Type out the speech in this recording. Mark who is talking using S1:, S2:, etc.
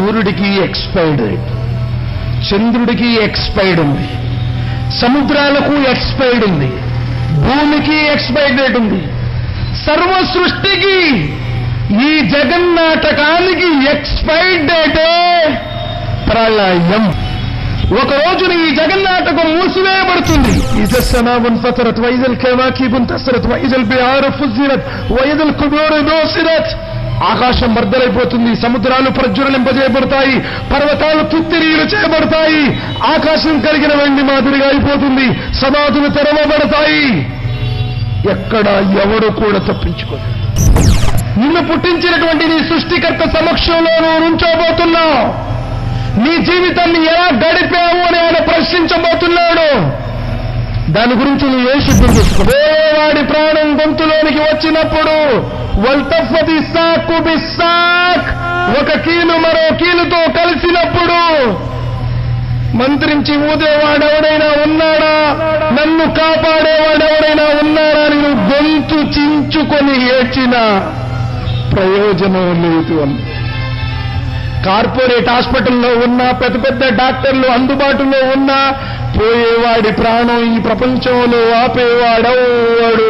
S1: సూర్యుడికి expired date చంద్రుడికి expired ఉంది సముద్రాలకు ఎక్స్పైర్డ్ ఉంది భూమికి ఎక్స్పైర్డ్ డేట్ ఉంది. సర్వ సృష్టికి ఈ జగన్నాటకానికి ఎక్స్పైర్డ్ డేటే ప్రళయం ఒక రోజున ఈ జగన్నాటకం మూసివేయబడుతుంది. ఇజస్సనాబున్ ఫతరత్ వైజల్ కేవాకీబున్ తసరత్ వైజల్ బిహారు ఫుజిరత్ వైజల్ కుబోరు దోసిరత్ ఆకాశం బద్దలైపోతుంది సముద్రాలు ప్రజ్వలింపజేయబడతాయి పర్వతాలు తుత్తిరీలు చేయబడతాయి ఆకాశం కలిగిన వెండి మాదిరిగా అయిపోతుంది సమాధులు తెరవబడతాయి. ఎక్కడ ఎవడు కూడా తప్పించుకోదు నిన్ను పుట్టించినటువంటి నీ సృష్టికర్త సమక్షంలో నువ్వు నుంచోబోతున్నావు. నీ జీవితాన్ని ఎలా గడిపావు అని ఆయన ప్రశ్నించబోతున్నాడు. దాని గురించి నువ్వు ఏ శుద్ధం చేసుకో? గొంతులోనికి వచ్చినప్పుడు వల్తఫది సాకు బిస్సాక్ ఒక కీలు మరో కీలుతో కలిసినప్పుడు మంత్రించి ఊదేవాడెవడైనా ఉన్నాడా? నన్ను కాపాడేవాడెవడైనా ఉన్నాడా అని గొంతు చించుకొని ఏడ్చిన ప్రయోజనం లేదు అని. కార్పొరేట్ హాస్పిటల్లో ఉన్న పెద్ద పెద్ద డాక్టర్లు అందుబాటులో ఉన్న పోయేవాడి ప్రాణం ఈ ప్రపంచంలో ఆపేవాడవాడు